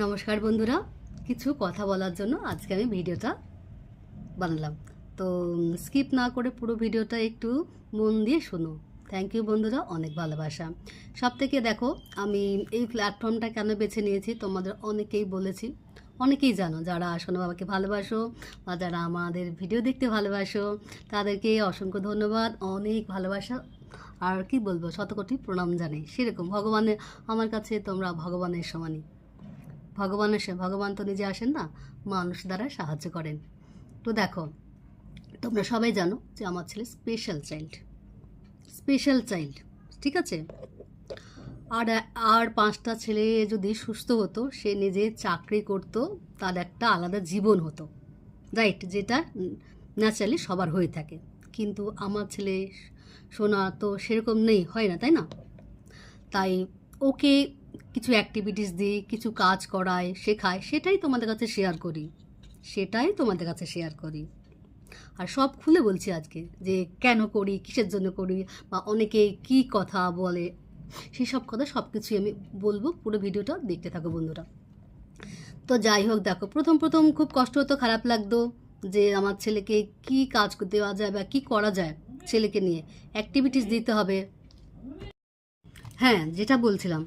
নমস্কার বন্ধুরা। কিছু কথা বলার জন্য আজকে আমি ভিডিওটা বানালাম। তো স্কিপ না করে পুরো ভিডিওটা একটু মন দিয়ে শোনো। থ্যাংক ইউ বন্ধুরা, অনেক ভালোবাসা। সব থেকে দেখো, আমি এই প্ল্যাটফর্মটা কেন বেছে নিয়েছি তোমাদের অনেকেই বলেছি। অনেকেই জানো, যারা সোনা বাবাকে ভালোবাসো বা যারা আমাদের ভিডিও দেখতে ভালোবাসো, তাদেরকে অসংখ্য ধন্যবাদ, অনেক ভালোবাসা। আর কি বলব, শতকোটি প্রণাম জানাই। সেরকম, ভগবানের, আমার কাছে তোমরা ভগবানের সমানই। ভগবানের ভগবান তো নিজে আসেন না, মানুষ দ্বারা সাহায্য করেন। তো দেখো, তোমরা সবাই জানো যে আমার ছেলে স্পেশাল চাইল্ড স্পেশাল চাইল্ড ঠিক আছে? আর আর পাঁচটা ছেলে যদি সুস্থ হতো, সে নিজে চাকরি করতো, তার একটা আলাদা জীবন হতো। রাইট যেটা ন্যাচারালি সবার হয়ে থাকে। কিন্তু আমার ছেলে সোনা তো সেরকম নেই, হয় না, তাই না? তাই ওকে কিছু অ্যাক্টিভিটিস দিই, কিছু কাজ করায় শেখায় সেটাই তোমাদের কাছে শেয়ার করি। সেটাই তোমাদের কাছে শেয়ার করি। আর সব খুলে বলছি আজকে যে কেন করি, কিসের জন্য করি, বা অনেকে কি কথা বলে, সেই সব কথা সব কিছুই আমি বলব, পুরো ভিডিওটা দেখতে থাকো বন্ধুরা। তো যাই হোক, দেখো, প্রথম প্রথম খুব কষ্ট হতো, খারাপ লাগতো যে আমার ছেলেকে কি কাজ দেওয়া যায় বা কি করা যায় ছেলেকে নিয়ে। অ্যাক্টিভিটিস দিতে হবে। হ্যাঁ যেটা বলছিলাম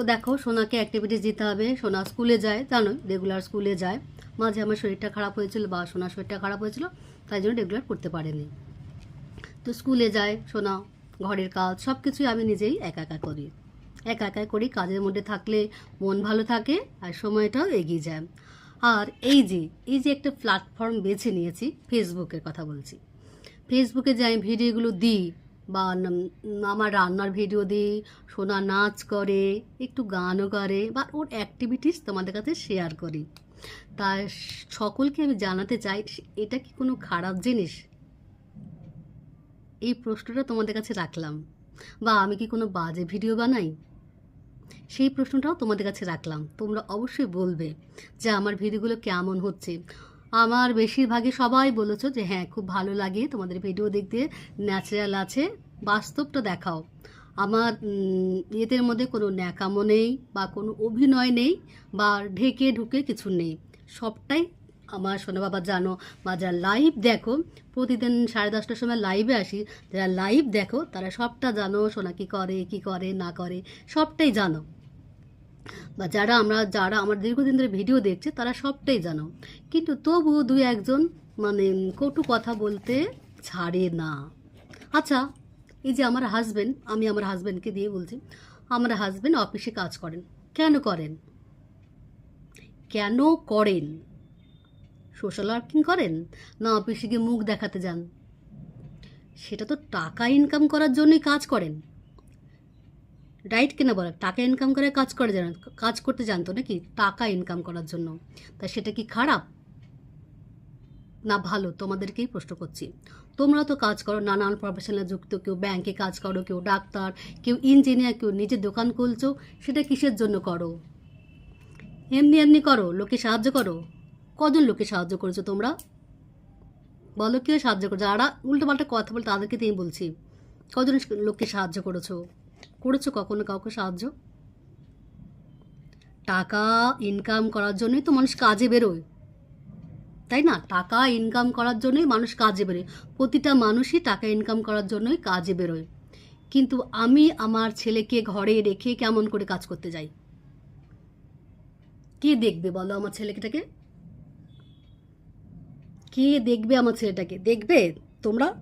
তো দেখো, সোনাকে অ্যাক্টিভিটিস দিতে হবে। সোনা স্কুলে যায় জানো রেগুলার স্কুলে যায়। মাঝে আমার শরীরটা খারাপ হয়েছিল বা সোনার শরীরটা খারাপ হয়েছিল, তাই জন্য রেগুলার করতে পারেনি। তো স্কুলে যায়, সোনা, ঘরের কাজ সব কিছুই আমি নিজেই একা একা করি। একা একা করি, কাজের মধ্যে থাকলে মন ভালো থাকে আর সময়টাও এগিয়ে যায়। আর এই যে এই যে একটা প্ল্যাটফর্ম বেছে নিয়েছি ফেসবুকের কথা বলছি। ফেসবুকে যে আমি ভিডিওগুলো দিই বা আমার রান্নার ভিডিও দিই সোনা নাচ করে, একটু গানও করে বা ওর অ্যাক্টিভিটিস তোমাদের কাছে শেয়ার করি। তা সকলকে আমি জানাতে চাই, এটা কি কোনো খারাপ জিনিস? এই প্রশ্নটা তোমাদের কাছে রাখলাম। বা আমি কি কোনো বাজে ভিডিও বানাই? সেই প্রশ্নটাও তোমাদের কাছে রাখলাম। তোমরা অবশ্যই বলবে যে আমার ভিডিওগুলো কেমন হচ্ছে। আমার বেশিরভাগই সবাই বলেছ যে হ্যাঁ খুব ভালো লাগে তোমাদের ভিডিও দেখতে। ন্যাচারাল আছে। বাস্তবটা দেখাও। আমার ইয়েদের মধ্যে কোনো ন্যাকামো নেই বা কোনো অভিনয় নেই বা ঢেকে ঢুকে কিছু নেই। সবটাই আমার সোনা বাবা জানো বা যারা লাইভ দেখো, প্রতিদিন সাড়ে দশটার সময় লাইভে আসি, যারা লাইভ দেখো, তারা সবটা জানো সোনা কী করে কী করে, না করে, সবটাই জানো। বা যারা আমরা, যারা আমার দীর্ঘদিন ধরে ভিডিও দেখছে, তারা সবটাই জানো। কিন্তু তবু দুই একজন মানে কটু কথা বলতে ছাড়ে না। আচ্ছা এই যে আমার হাজব্যান্ড আমি আমার হাজব্যান্ডকে দিয়ে বলছি, আমার হাজব্যান্ড অফিসে কাজ করেন। কেন করেন? কেন করেন? সোশ্যাল ওয়ার্কিং করেন? না অফিসে গিয়ে মুখ দেখাতে যান? সেটা তো টাকা ইনকাম করার জন্যই কাজ করেন। রাইট কিনা বলে টাকা ইনকাম করে কাজ করে জানেন কাজ করতে জানতো নাকি? টাকা ইনকাম করার জন্য। তা সেটা কি খারাপ? না ভালো, তোমাদেরকেই প্রশ্ন করছি। তোমরা তো কাজ করো, নানান প্রফেশনাল যুক্ত, কেউ ব্যাংকে কাজ করো, কেউ ডাক্তার, কেউ ইঞ্জিনিয়ার কেউ নিজের দোকান খুলছো, সেটা কিসের জন্য করো? এমনি এমনি করো লোকে সাহায্য করো। কজন লোকে সাহায্য করেছ তোমরা? বলো, কেউ সাহায্য করছ? যারা উল্টো পাল্টা কথা বলে তাদেরকে তুমি বলছি, কজন লোককে সাহায্য করেছ? করেছ কখনো কাউকে সাহায্য? টাকা ইনকাম করার জন্যই তো মানুষ কাজে বেরোয়। তাই না? টাকা ইনকাম করার জন্যই মানুষ কাজে বেরোয়। প্রতিটা মানুষই টাকা ইনকাম করার জন্যই কাজে বেরোয়। কিন্তু আমি আমার ছেলেকে ঘরে রেখে কেমন করে কাজ করতে যাই? কে দেখবে বলো আমার ছেলেটাকে? কে দেখবে আমার ছেলেটাকে? দেখবে তোমরা?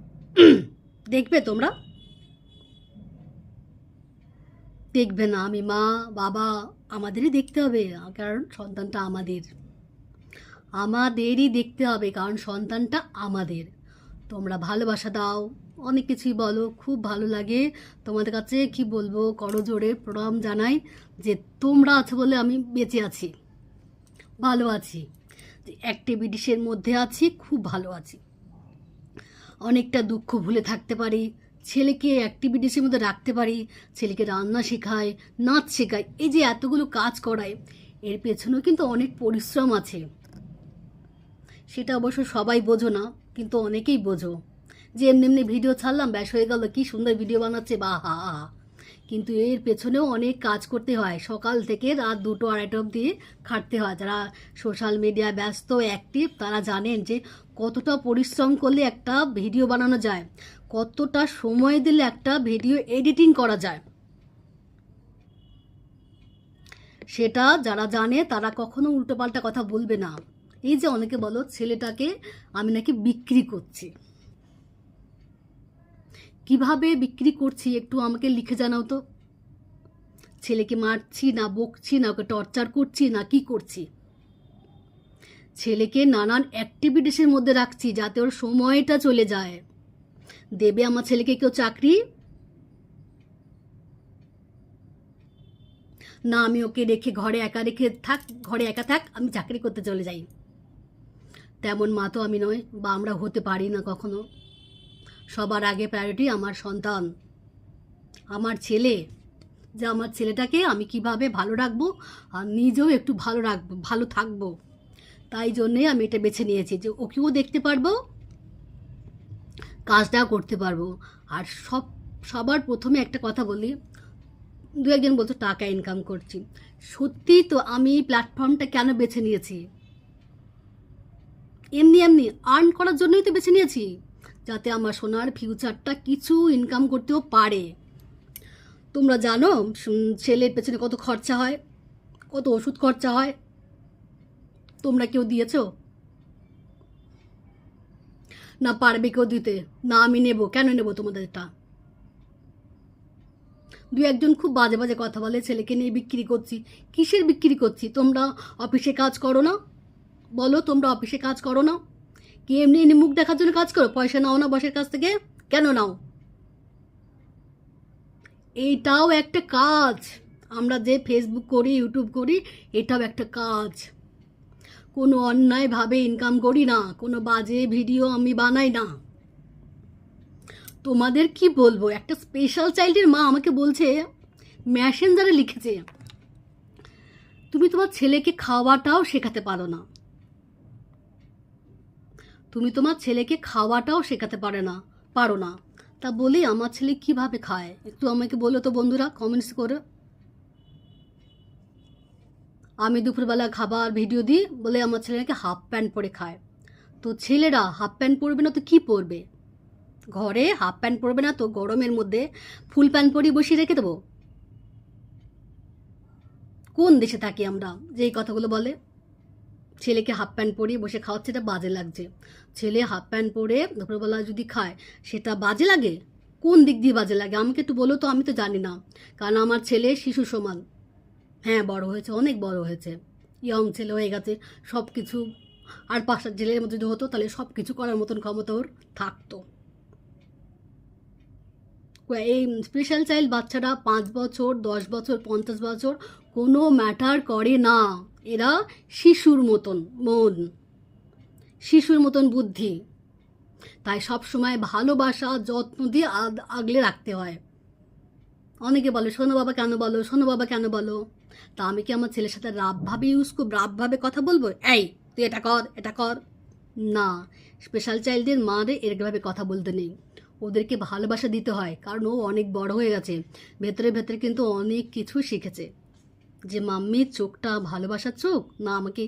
দেখবে তোমরা? দেখবে না আমি মা, বাবা, আমাদেরই দেখতে হবে। কারণ সন্তানটা আমাদের। আমাদেরই দেখতে হবে, কারণ সন্তানটা আমাদের। তোমরা ভালোবাসা দাও। অনেক কিছুই বলো, খুব ভালো লাগে। তোমাদের কাছে কি বলব, করজোড়ে প্রণাম জানাই যে তোমরা আছো বলে আমি বেঁচে আছি, ভালো আছি অ্যাক্টিভিটিসের মধ্যে আছি, খুব ভালো আছি। অনেকটা দুঃখ ভুলে থাকতে পারি, ছেলেকে অ্যাক্টিভিটিসের মধ্যে রাখতে পারি, ছেলেকে রান্না শেখায়, নাচ শেখায়, এই যে এতগুলো কাজ করায়, এর পেছনেও কিন্তু অনেক পরিশ্রম আছে। সেটা অবশ্য সবাই বোঝো না, কিন্তু অনেকেই বোঝো। যে এমনি এমনি ভিডিও ছাড়লাম, ব্যাস হয়ে গেল, কি সুন্দর ভিডিও বানাচ্ছে, বা হা হা কিন্তু এর পেছনেও অনেক কাজ করতে হয়। সকাল থেকে রাত দুটো আড়াইটা অবধি খাটতে হয়। যারা সোশ্যাল মিডিয়া ব্যস্ত অ্যাক্টিভ তারা জানেন যে কতটা পরিশ্রম করলে একটা ভিডিও বানানো যায়, কতটা সময় দিলে একটা ভিডিও এডিটিং করা যায়। সেটা যারা জানে, তারা কখনো উল্টোপাল্টা কথা বলবে না। এই যে অনেকে বলো ছেলেটাকে আমি নাকি বিক্রি করছি। কীভাবে বিক্রি করছি একটু আমাকে লিখে জানাও তো। ছেলেকে মারছি না বকছি না ওকে টর্চার করছি না কি করছি। ছেলেকে নানান অ্যাক্টিভিটিসের মধ্যে রাখছি যাতে ওর সময়টা চলে যায়। দেবে আমার ছেলেকে কেউ চাকরি? না, আমি ওকে রেখে ঘরে একা রেখে থাক, ঘরে একা থাক, আমি চাকরি করতে চলে যাই। তেমন মা তো আমি নয় বা আমরা হতে পারি না কখনো। সবার আগে প্রায়োরিটি আমার সন্তান। আমার ছেলে। যে আমার ছেলেটাকে আমি কীভাবে ভালো রাখব আর নিজেও একটু ভালো রাখব, ভালো থাকব। তাই জন্যে আমি এটা বেছে নিয়েছি যে ওকেও দেখতে পারব, কাজটাও করতে পারব। আর সব, সবার প্রথমে একটা কথা বলি, দু একজন বলতো টাকা ইনকাম করছি। সত্যি তো আমি প্ল্যাটফর্মটা কেন বেছে নিয়েছি? এমনি এমনি আর্ন করার জন্যই তো বেছে নিয়েছি, যাতে আমার সোনার ফিউচারটা কিছু ইনকাম করতেও পারে। তোমরা জানো ছেলের পেছনে কত খরচা হয়, কত ওষুধ খরচা হয়। তোমরা কেউ দিয়েছ? না পারবে কেউ দিতে, না আমি নেব, কেন নেব তোমাদেরটা? দু একজন খুব বাজে বাজে কথা বলে, ছেলেকে নিয়ে বিক্রি করছি, কিসের বিক্রি করছি? তোমরা অফিসে কাজ করো না? বলো, তোমরা অফিসে কাজ করো না? কি এমনি এমনি মুখ দেখার জন্য কাজ করো? পয়সা নাও না বসের কাছ থেকে? কেন নাও? এইটাও একটা কাজ। আমরা যে ফেসবুক করি ইউটিউব করি, এটাও একটা কাজ। কোনো অন্যায়ভাবে ইনকাম করি না, কোনো বাজে ভিডিও আমি বানাই না। তোমাদের কি বলব? একটা স্পেশাল চাইল্ডের মা আমাকে বলছে ম্যাসেঞ্জারে লিখেছে, তুমি তোমার ছেলেকে খাওয়াটাও শেখাতে পারো না। তুমি তোমার ছেলেকে খাওয়াটাও শেখাতে পারে না, পারো না। তা বলি, আমার ছেলে কীভাবে খায়? একটু আমাকে বলো তো বন্ধুরা কমেন্টস করে। আমি দুপুরবেলা খাবার ভিডিও দিই, বলে আমার ছেলে নাকি হাফ প্যান্ট পরে খায়। তো ছেলেরা হাফ প্যান্ট পরবে না তো কি পরবে? ঘরে হাফ প্যান্ট পরবে না তো গরমের মধ্যে ফুল প্যান্ট পরিয়ে বসিয়ে রেখে দেবো? কোন দেশে থাকি আমরা? যে এই কথাগুলো বলে। ছেলেকে হাফ প্যান্ট পরিয়ে বসে খাওয়াচ্ছে, এটা বাজে লাগছে। ছেলে হাফ প্যান্ট পরে দুপুরবেলা যদি খায়, সেটা বাজে লাগে? কোন দিক দিয়ে বাজে লাগে? আমাকে একটু বলো তো, আমি তো জানি না। কারণ আমার ছেলে শিশু সমান হ্যাঁ বড় হয়েছে, অনেক বড় হয়েছে। ইয়ং ছেলে হয়ে গেছে সব কিছু আর পাঁচটা জেলের মধ্যে যদি হতো, তাহলে সব কিছু করার মতন ক্ষমতা ওর থাকতো। এই স্পেশাল চাইল্ড বাচ্চারা পাঁচ বছর, দশ বছর, পঞ্চাশ বছর কোনো ম্যাটার করে না। এরা শিশুর মতন, মন। শিশুর মতন বুদ্ধি। তাই সব সময় ভালোবাসা, যত্ন দিয়ে আগ- আগলে রাখতে হয়। অনেকে বলে, শোনো বাবা, কেন বলো? শোনো বাবা, কেন বলো? তা আমি কি আমার ছেলের সাথে রাবভাবে ইউজ করব রাবভাবে কথা বলব? এই, তুই এটা কর এটা কর। না স্পেশাল চাইল্ডদের মারে এরকমভাবে কথা বলতে নেই। ওদেরকে ভালোবাসা দিতে হয়, কারণ ও অনেক বড় হয়ে গেছে। ভেতরে ভেতরে কিন্তু অনেক কিছু শিখেছে। যে মাম্মির চোখটা ভালোবাসার চোখ? না, আমাকে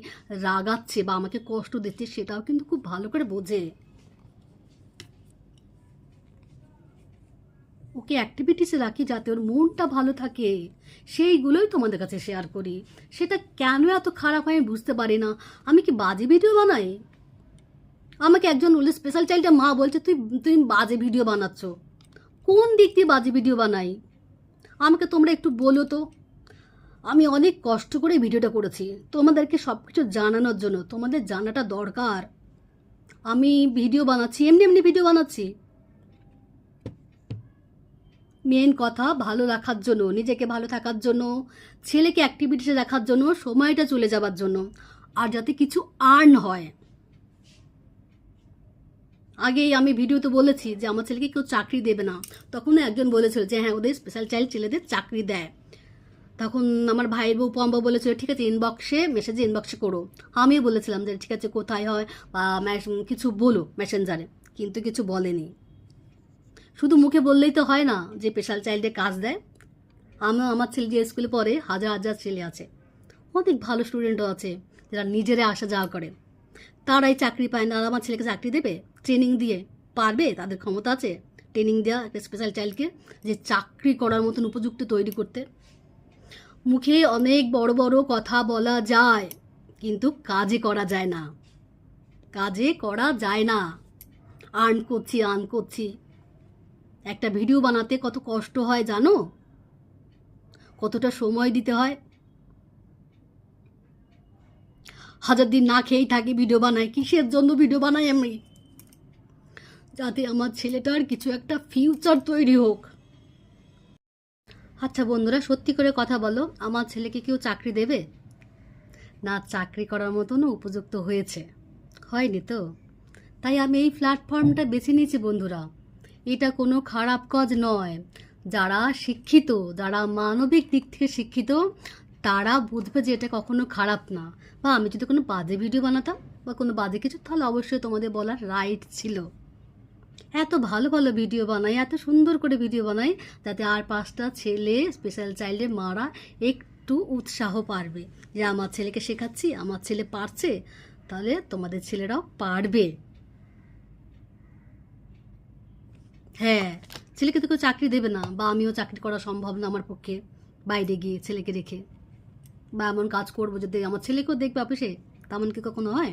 রাগাচ্ছে বা আমাকে কষ্ট দিচ্ছে সেটাও কিন্তু খুব ভালো করে বোঝে। ওকে অ্যাক্টিভিটিসে রাখি যাতে ওর মনটা ভালো থাকে। সেইগুলোই তোমাদের কাছে শেয়ার করি। সেটা কেন এত খারাপ আমি বুঝতে পারি না। আমি কি বাজে ভিডিও বানাই? আমাকে একজন বললে স্পেশাল চাইল্ডটা মা বলছে, তুই তুই বাজে ভিডিও বানাচ্ছ। কোন দিক দিয়ে বাজে ভিডিও বানাই? আমাকে তোমরা একটু বলো তো। আমি অনেক কষ্ট করে ভিডিওটা করেছি। তোমাদেরকে সব কিছু জানানোর জন্য, তোমাদের জানাটা দরকার। আমি ভিডিও বানাচ্ছি, এমনি এমনি ভিডিও বানাচ্ছি। মেন কথা, ভালো রাখার জন্য, নিজেকে ভালো থাকার জন্য, ছেলেকে অ্যাক্টিভিটিসে রাখার জন্য, সময়টা চলে যাবার জন্য, আর যাতে কিছু আর্ন হয়। আগেই আমি ভিডিওতে বলেছি যে, আমার ছেলেকে কেউ চাকরি দেবে না। তখন একজন বলেছিল যে হ্যাঁ ওদের স্পেশাল চাইল্ড ছেলেদের চাকরি দেয়। তখন আমার ভাইয়ের বউ পম্বা বলেছিল, ঠিক আছে ইনবক্সে মেসেজে ইনবক্সে করো। আমিও বলেছিলাম যে, ঠিক আছে, কোথায় হয় বা কিছু বলো মেসেঞ্জারে কিন্তু কিছু বলেনি। শুধু মুখে বললেই তো হয় না যে স্পেশাল চাইল্ডে কাজ দেয়। আমি আমার ছেলে যে স্কুলে পড়ে, হাজার হাজার ছেলে আছে। অনেক ভালো স্টুডেন্টও আছে যারা নিজেরা আসা যাওয়া করে। তারাই চাকরি পায় না, আর আমার ছেলেকে চাকরি দেবে? ট্রেনিং দিয়ে পারবে? তাদের ক্ষমতা আছে? ট্রেনিং দেওয়া একটা স্পেশাল চাইল্ডকে যে, চাকরি করার মতন উপযুক্ত তৈরি করতে। মুখে অনেক বড় বড় কথা বলা যায়, কিন্তু কাজে করা যায় না। কাজে করা যায় না। আর্ন করছি আর্ন করছি। একটা ভিডিও বানাতে কত কষ্ট হয় জানো? কতটা সময় দিতে হয়? হাজার দিন না খেয়েই থাকি ভিডিও বানাই, কিসের জন্য ভিডিও বানাই আমি? যাতে আমার ছেলেটার কিছু একটা ফিউচার তৈরি হোক। আচ্ছা বন্ধুরা, সত্যি করে কথা বলো, আমার ছেলেকে কেউ চাকরি দেবে? না, চাকরি করার মতনও উপযুক্ত হয়েছে। হয়নি তো? তাই আমি এই প্ল্যাটফর্মটা বেছে নিয়েছি বন্ধুরা। এটা কোনো খারাপ কাজ নয়। যারা শিক্ষিত, যারা মানবিক দিক থেকে শিক্ষিত, তারা বুঝবে যে এটা কখনো খারাপ না। বা আমি যদি কোনো বাজে ভিডিও বানাতাম বা কোনো বাজে কিছু, তাহলে অবশ্যই তোমাদের বলার রাইট ছিল। এত ভালো ভালো ভিডিও বানাই, এত সুন্দর করে ভিডিও বানাই, যাতে আর পাঁচটা ছেলে স্পেশাল চাইল্ডের মারা একটু উৎসাহ পারবে। যে আমার ছেলেকে শেখাচ্ছি, আমার ছেলে পারছে, তাহলে তোমাদের ছেলেরাও পারবে। হ্যাঁ ছেলেকে তো কেউ চাকরি দেবে না, বা আমিও চাকরি করা সম্ভব না আমার পক্ষে, বাইরে গিয়ে ছেলেকে রেখে। বা এমন কাজ করব যদি আমার ছেলেকেও দেখবে অফিসে, তেমন কি কখনো হয়?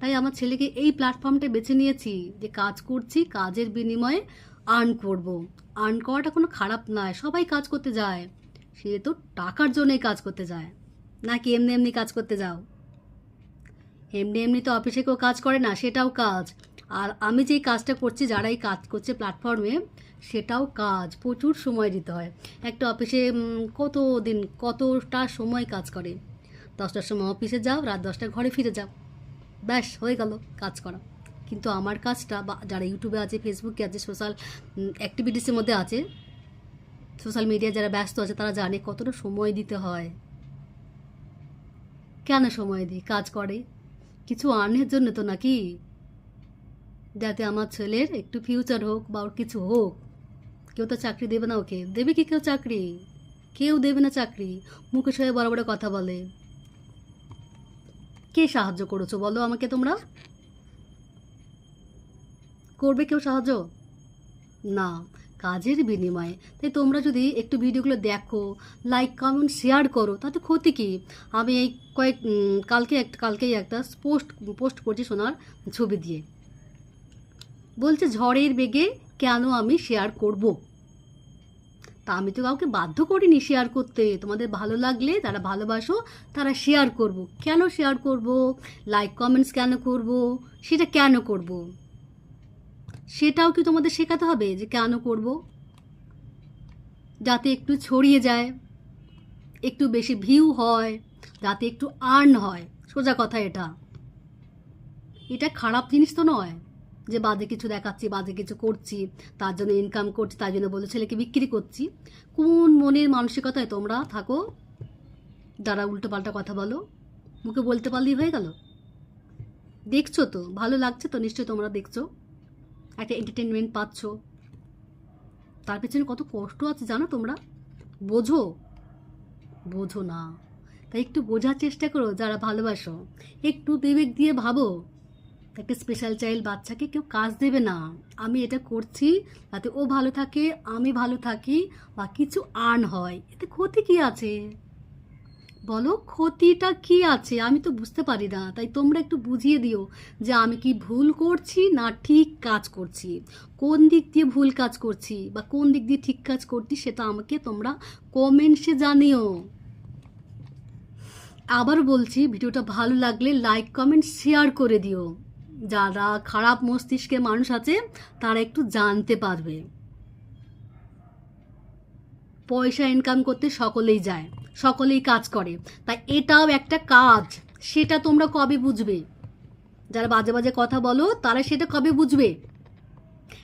তাই আমার ছেলেকে এই প্ল্যাটফর্মটা বেছে নিয়েছি যে কাজ করছি, কাজের বিনিময়ে আর্ন করব। আর্ন করাটা কোনো খারাপ নয়, সবাই কাজ করতে যায়। সে তো টাকার জন্যই কাজ করতে যায়। নাকি এমনি এমনি কাজ করতে যাও? এমনি এমনি তো অফিসে কেউ কাজ করে না, সেটাও কাজ। আর আমি যেই কাজটা করছি যারা এই কাজ করছে প্ল্যাটফর্মে সেটাও কাজ। প্রচুর সময় দিতে হয়। একটা অফিসে কত দিন কতটা সময় কাজ করে? দশটার সময় অফিসে যাও, রাত দশটায় ঘরে ফিরে যাও। ব্যাস, হয়ে গেল, কাজ করা। কিন্তু আমার কাজটা বা, যারা ইউটিউবে আছে ফেসবুকে আছে সোশ্যাল অ্যাক্টিভিটিসের মধ্যে আছে সোশ্যাল মিডিয়ায় যারা ব্যস্ত আছে, তারা জানে কতটা সময় দিতে হয়। কেন সময় দিই? কাজ করে। কিছু আর্নের জন্য তো নাকি? যাতে আমার ছেলের একটু ফিউচার হোক বা ওর কিছু হোক। কেউ তো চাকরি দেবে না ওকে। দেবে কি কেউ চাকরি? কেউ দেবে না চাকরি। মুখে সবাই বড় বড় কথা বলে। কে সাহায্য করেছ বলো আমাকে তোমরা? করবে কেউ সাহায্য? না, কাজের বিনিময়ে। তাই তোমরা যদি একটু ভিডিওগুলো দেখো লাইক কমেন্ট শেয়ার করো, তাতে ক্ষতি কি? আমি এই কয়েক কালকে একটা কালকেই একটা পোস্ট পোস্ট করছি সোনার ছবি দিয়ে। বলছে, ঝড়ের বেগে কেন আমি শেয়ার করব? তা আমি তো কাউকে বাধ্য করিনি শেয়ার করতে। তোমাদের ভালো লাগলে, তারা ভালোবাসো, তারা শেয়ার করব। কেন শেয়ার করব? লাইক কমেন্টস কেন করব? সেটা কেন করব? সেটাও কি তোমাদের শেখাতে হবে যে কেন করব? যাতে একটু ছড়িয়ে যায়, একটু বেশি ভিউ হয়, যাতে একটু আর্ন হয়। সোজা কথা এটা। এটা খারাপ জিনিস তো নয়। যে বাজে কিছু দেখাচ্ছি, বাজে কিছু করছি, তার জন্য ইনকাম করছি তার জন্য বলে ছেলেকে বিক্রি করছি। কোন মনের মানসিকতায় তোমরা থাকো, যারা উল্টো পাল্টা কথা বলো, মুখে বলতে পারলেই হয়ে গেল। দেখছ তো, ভালো লাগছে তো, নিশ্চয়ই তোমরা দেখছ। একটা এন্টারটেনমেন্ট পাচ্ছ। তার পেছনে কত কষ্ট আছে জানো তোমরা? বোঝো। বোঝো না। তাই একটু বোঝার চেষ্টা করো, যারা ভালোবাসো। একটু বিবেক দিয়ে ভাবো। একটা স্পেশাল চাইল্ড বাচ্চাকে কেউ কাজ দেবে না। আমি এটা করছি যাতে ও ভালো থাকে, আমি ভালো থাকি বা কিছু আর্ন হয়। এতে ক্ষতি কি আছে? বলো, ক্ষতিটা কি আছে? আমি তো বুঝতে পারি না। তাই তোমরা একটু বুঝিয়ে দিও যে আমি কি ভুল করছি না ঠিক কাজ করছি। কোন দিক দিয়ে ভুল কাজ করছি বা কোন দিক দিয়ে ঠিক কাজ করছি সেটা আমাকে তোমরা কমেন্টসে জানিও। আবার বলছি, ভিডিওটা ভালো লাগলে লাইক কমেন্ট শেয়ার করে দিও। যারা খারাপ মস্তিষ্কের মানুষ আছে, তারা একটু জানতে পারবে। পয়সা ইনকাম করতে সকলেই যায়, সকলেই কাজ করে। তাই এটাও একটা কাজ, সেটা তোমরা কবে বুঝবে? যারা বাজে বাজে কথা বলো, তারা সেটা কবে বুঝবে?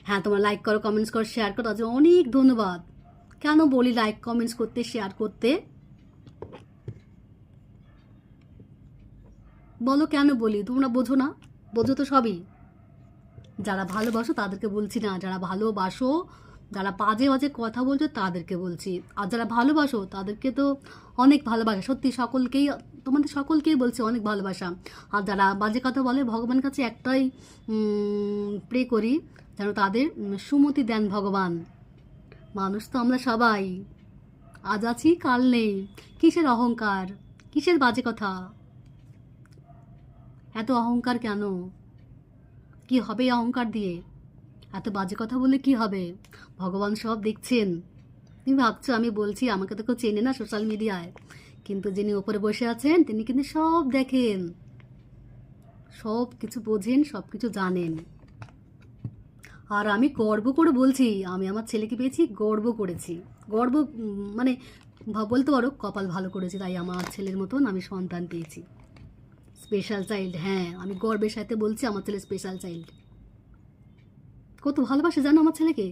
হ্যাঁ তোমরা লাইক করো কমেন্টস করো শেয়ার করো জন্য অনেক ধন্যবাদ। কেন বলি লাইক কমেন্টস করতে শেয়ার করতে? বলো কেন বলি, তোমরা বোঝো না। বোঝো তো সবই। যারা ভালোবাসো তাদেরকে বলছি না, যারা ভালোবাসো, যারা বাজে বাজে কথা বলছো তাদেরকে বলছি। আর যারা ভালোবাসো তাদেরকে তো অনেক ভালোবাসা, সত্যি সকলকেই, তোমাদের সকলকেই বলছি অনেক ভালোবাসা। আর যারা বাজে কথা বলে ভগবানের কাছে একটাই প্রে করি, যেন তাদের সুমতি দেন ভগবান। মানুষ তো আমরা সবাই। আজ আছি, কাল নেই। কিসের অহংকার? কিসের বাজে কথা? এত অহংকার কেন? কি হবে অহংকার দিয়ে? এত বাজে কথা বলে কি হবে? ভগবান সব দেখছেন। তুমি ভাবছ, আমি বলছি, আমাকে তো কেউ চেনে না সোশ্যাল মিডিয়ায়। কিন্তু যিনি ওপরে বসে আছেন, তিনি কিন্তু সব দেখেন। সব কিছু বোঝেন, সব কিছু জানেন। আর আমি গর্ব করে বলছি, আমি আমার ছেলেকে পেয়েছি, গর্ব করেছি। গর্ব মানে বলতে পারো, কপাল ভালো করেছি, তাই আমার ছেলের মতন আমি সন্তান পেয়েছি। স্পেশাল চাইল্ড হ্যাঁ আমি গর্বের সাথে বলছি আমার ছেলে স্পেশাল চাইল্ড কত ভালোবাসে জানো আমার ছেলেকে?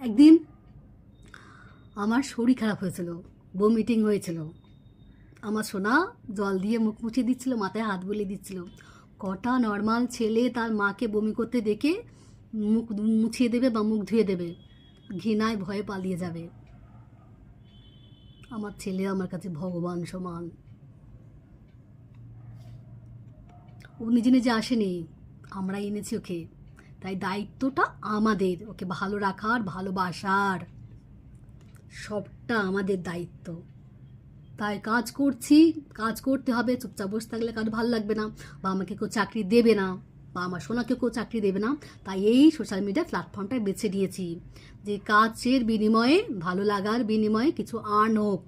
একদিন আমার শরীর খারাপ হয়েছিল বমিটিং হয়েছিল। আমার সোনা জল দিয়ে মুখ মুছিয়ে দিচ্ছিল, মাথায় হাত বুলিয়ে দিচ্ছিল। কটা নর্মাল ছেলে তার মাকে বমি করতে দেখে মুখ মুছিয়ে দেবে বা মুখ ধুয়ে দেবে, ঘৃণায় ভয়ে পালিয়ে যাবে। আমার ছেলে আমার কাছে ভগবান সমান। ও নিজে নিজে আসেনি, আমরা এনেছি ওকে। তাই দায়িত্বটা আমাদের, ওকে ভালো রাখার, ভালোবাসার, সবটা আমাদের দায়িত্ব। তাই কাজ করছি, কাজ করতে হবে, চুপচাপ বসে থাকলে কাজ ভালো লাগবে না বা আমাকে কেউ চাকরি দেবে না। বা আমার সোনাকে কেউ চাকরি দেবে না, তাই এই সোশ্যাল মিডিয়া প্ল্যাটফর্মটাই বেছে নিয়েছি। যে কাজের বিনিময়ে, ভালো লাগার বিনিময়ে কিছু আর্ন হোক,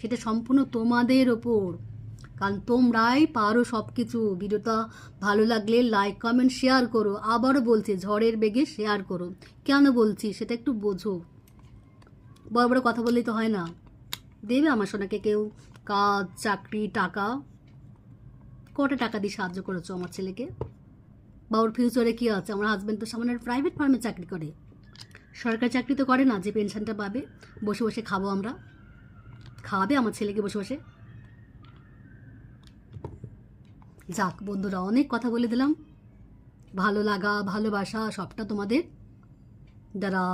সেটা সম্পূর্ণ তোমাদের ওপর। কারণ তোমরাই পারো সব কিছু ভিডিওটা ভালো লাগলে লাইক কমেন্ট শেয়ার করো। আবারও বলছি, ঝড়ের বেগে শেয়ার করো। কেন বলছি? সেটা একটু বোঝো। বড় বড় কথা বললেই তো হয় না। দেবে আমার সোনাকে কেউ? কাজ, চাকরি, টাকা। কটা টাকা দিয়ে সাহায্য করেছ আমার ছেলেকে? বা ওর ফিউচারে কী আছে? আমার হাজব্যান্ড তো সামনে প্রাইভেট ফার্মে চাকরি করে। সরকারি চাকরি তো করে না, যে পেনশনটা পাবে। বসে বসে খাব আমরা। খাওয়াবে আমার ছেলেকে বসে বসে। যাক বন্ধুরা, অনেক কথা বলে দিলাম। ভালো লাগা, ভালোবাসা, সবটা তোমাদের। যারা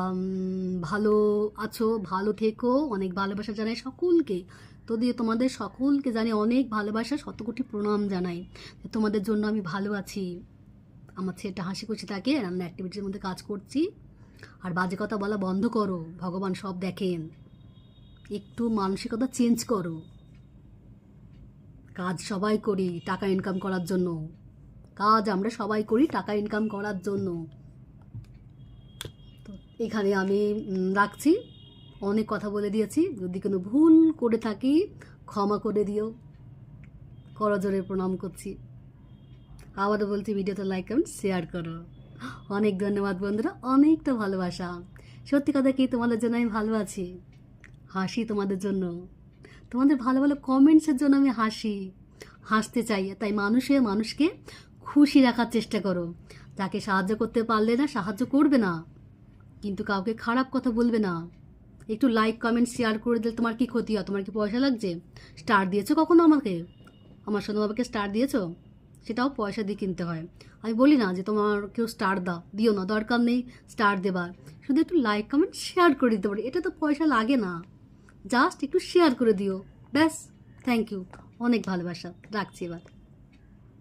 ভালো আছো, ভালো থেকো। অনেক ভালোবাসা জানাই সকলকে। তো দিয়ে তোমাদের সকলকে জানি অনেক ভালোবাসা, শতকোটি প্রণাম জানাই। তোমাদের জন্য আমি ভালো আছি। আমার ছেলেটা হাসি খুশি থাকে রান্না অ্যাক্টিভিটির মধ্যে কাজ করছি। আর বাজে কথা বলা বন্ধ করো, ভগবান সব দেখেন। একটু মানসিকতা চেঞ্জ করো। কাজ সবাই করি টাকা ইনকাম করার জন্য। কাজ আমরা সবাই করি টাকা ইনকাম করার জন্য। তো এখানে আমি রাখছি। অনেক কথা বলে দিয়েছি। যদি কোনো ভুল করে থাকি, ক্ষমা করে দিও। করজোরে প্রণাম করছি। আবারও বলছি ভিডিওটা লাইক কমেন্ট শেয়ার করো। অনেক ধন্যবাদ বন্ধুরা, অনেকটা ভালোবাসা। সত্যি কথা কি, তোমাদের জন্য আমি ভালো আছি। হাসি তোমাদের জন্য। তোমাদের ভালো ভালো কমেন্টসের জন্য আমি হাসি। হাসতে চাই, তাই মানুষে মানুষকে খুশি রাখার চেষ্টা করো। তাকে সাহায্য করতে পারলে না, সাহায্য করবে না। কিন্তু কাউকে খারাপ কথা বলবে না। একটু লাইক কমেন্ট শেয়ার করে দিলে তোমার কি ক্ষতি হয়? তোমার কি পয়সা লাগছে? স্টার দিয়েছ কখনো আমাকে? আমার সোনা বাবাকে স্টার দিয়েছ? সেটাও পয়সা দিয়ে কিনতে হয়। আমি বলি না যে তোমার কেউ স্টার দাও, দিও না, দরকার নেই স্টার দেবার। শুধু একটু লাইক কমেন্ট শেয়ার করে দিতে পারি। এটা তো পয়সা লাগে না। জাস্ট একটু শেয়ার করে দিও। ব্যাস থ্যাংক ইউ অনেক ভালোবাসা। রাখছি এবার।